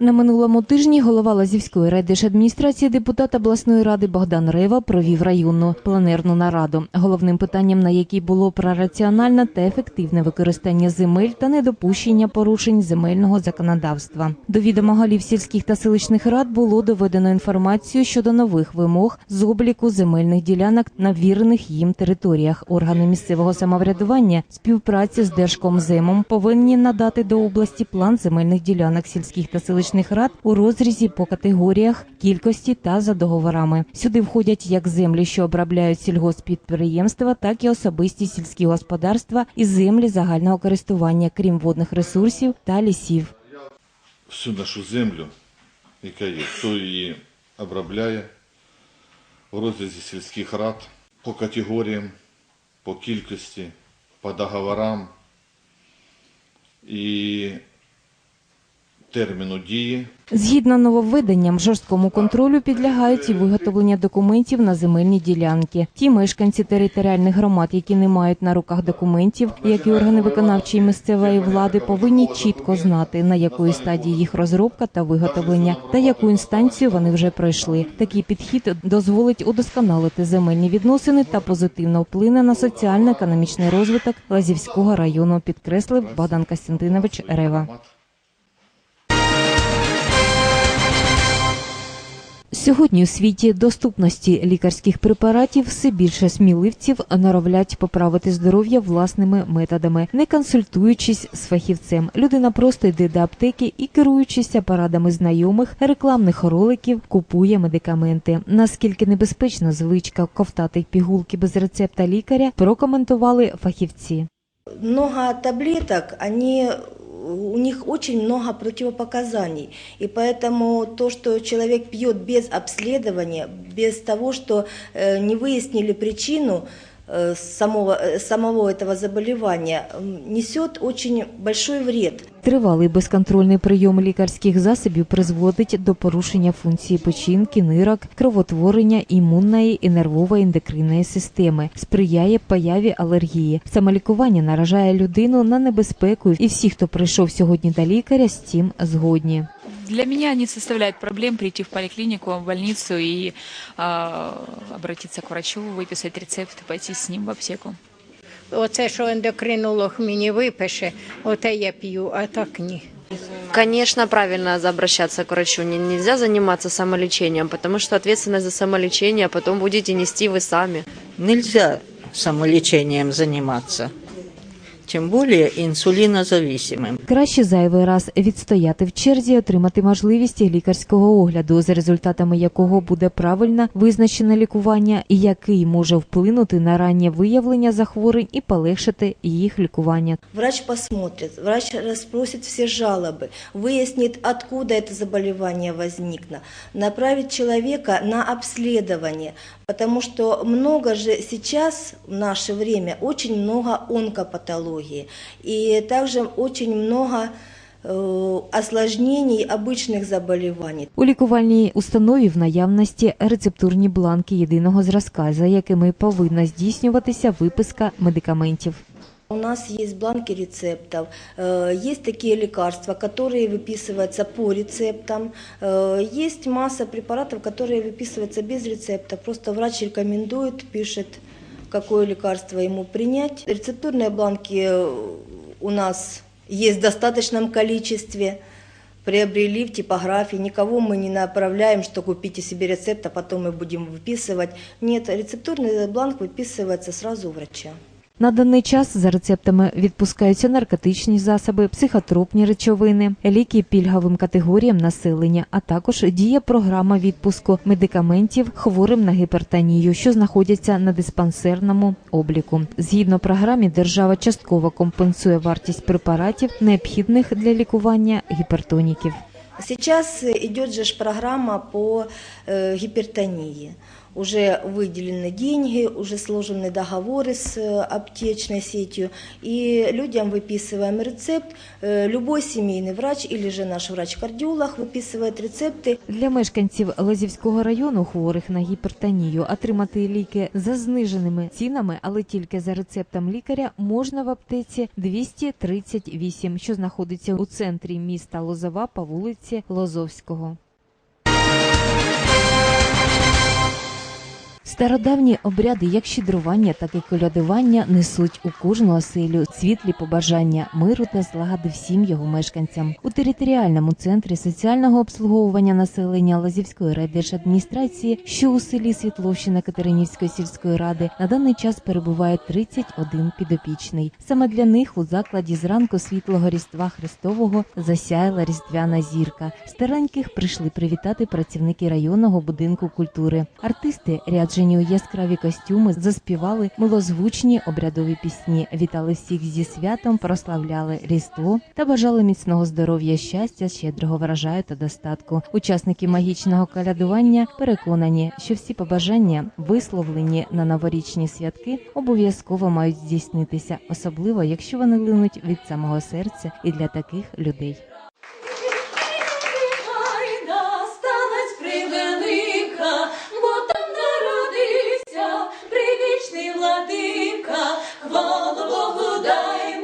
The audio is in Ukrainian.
На минулому тижні голова Лазівської райдержадміністрації депутат обласної ради Богдан Рева провів районну планерну нараду, головним питанням на якій було про раціональне та ефективне використання земель та недопущення порушень земельного законодавства. До відома голів сільських та селищних рад було доведено інформацію щодо нових вимог з обліку земельних ділянок на ввірених їм територіях. Органи місцевого самоврядування співпраці з Держкомземом повинні надати до області план земельних ділянок сільських та селищних рад у розрізі по категоріях, кількості та за договорами. Сюди входять як землі, що обробляють сільгоспідприємства, так і особисті сільські господарства і землі загального користування, крім водних ресурсів та лісів. всю нашу землю, яка є, хто її обробляє в розрізі сільських рад по категоріям, по кількості, по договорам і терміну дії. Згідно нововведенням, жорсткому контролю підлягають і виготовлення документів на земельні ділянки. Ті мешканці територіальних громад, які не мають на руках документів, як і органи виконавчої місцевої влади, повинні чітко знати, на якої стадії їх розробка та виготовлення, та яку інстанцію вони вже пройшли. Такий підхід дозволить удосконалити земельні відносини та позитивно вплине на соціально-економічний розвиток Лазівського району, підкреслив Богдан Костянтинович Рева. Сьогодні у світі доступності лікарських препаратів все більше сміливців норовлять поправити здоров'я власними методами, не консультуючись з фахівцем. Людина просто йде до аптеки і, керуючися порадами знайомих, рекламних роликів, купує медикаменти. Наскільки небезпечна звичка ковтати пігулки без рецепта лікаря, прокоментували фахівці. много таблеток, они у них очень много противопоказаний. И поэтому то, что человек пьет без обследования, без того, что э, не выяснили причину э, самого, э, самого этого заболевания, несет очень большой вред. Тривалий безконтрольний прийом лікарських засобів призводить до порушення функції печінки, нирок, кровотворення імунної і нервової ендокринної системи, сприяє появі алергії. Самолікування наражає людину на небезпеку, і всі, хто прийшов сьогодні до лікаря, з цим згодні. Для меня не составляет проблем прийти в поликлинику, в больницу и а, обратиться к врачу, выписать рецепт, пойти с ним в аптеку. Оце, що ендокринолог мені випише, оте я п'ю, а так ні. Конечно, правильно обращаться к врачу. Нельзя заниматься самолечением, потому что ответственность за самолечение потом будете нести вы сами. Нельзя самолечением заниматься, тем более инсулинозависимым. Краще зайвий раз відстояти в черзі, отримати можливість лікарського огляду, за результатами якого буде правильно визначене лікування, і який може вплинути на раннє виявлення захворювань і полегшити їх лікування. Врач посмотрит, врач расспросит все жалобы, выяснит, откуда это заболевание возникло, направит человека на обследование, потому что много же сейчас, в наше время, очень много онкопатологии, и также очень много э, осложнений обычных заболеваний. У лікувальній установі в наявності рецептурні бланки єдиного зразка, за якими повинна здійснюватися виписка медикаментів. У нас есть бланки рецептов, э, есть такие лекарства, которые выписываются по рецептам, э, есть масса препаратов, которые выписываются без рецепта. Просто врач рекомендует, пишет, какое лекарство ему принять. Рецептурные бланки э, у нас есть в достаточном количестве. Приобрели в типографии, никого мы не направляем, что купите себе рецепт, а потом мы будем выписывать. Нет, рецептурный бланк выписывается сразу у врача. На даний час за рецептами відпускаються наркотичні засоби, психотропні речовини, ліки пільговим категоріям населення, а також діє програма відпуску медикаментів хворим на гіпертонію, що знаходяться на диспансерному обліку. Згідно програмі, держава частково компенсує вартість препаратів, необхідних для лікування гіпертоніків. Сейчас идет ж программа по э, гипертонии уже выделены деньги, уже сложены договоры с э, аптечной сетью, и людям выписываем рецепт. Э, Любой семейный врач или же наш врач-кардиолог выписывает рецепты Для мешканців Лозівського району, хворих на гіпертонію, отримати ліки за зниженими цінами, але тільки за рецептом лікаря, можна в аптеці 238, що знаходиться у центрі міста Лозова по вулиці Лозовського. Стародавні обряди, як щедрування, так і колядування, несуть у кожну оселю світлі побажання миру та злагоди всім його мешканцям. У територіальному центрі соціального обслуговування населення Лазівської райдержадміністрації, що у селі Світловщина Катеринівської сільської ради, на даний час перебуває 31 підопічний. Саме для них у закладі зранку світлого Різдва Христового засяяла різдвяна зірка. Стареньких прийшли привітати працівники районного будинку культури. Артисти, ряджені у яскраві костюми, заспівали милозвучні обрядові пісні, вітали всіх зі святом, прославляли Різдво та бажали міцного здоров'я, щастя, щедрого врожаю та достатку. Учасники магічного колядування переконані, що всі побажання, висловлені на новорічні святки, обов'язково мають здійснитися, особливо якщо вони линуть від самого серця і для таких людей. Бога, хвалу Богу дай.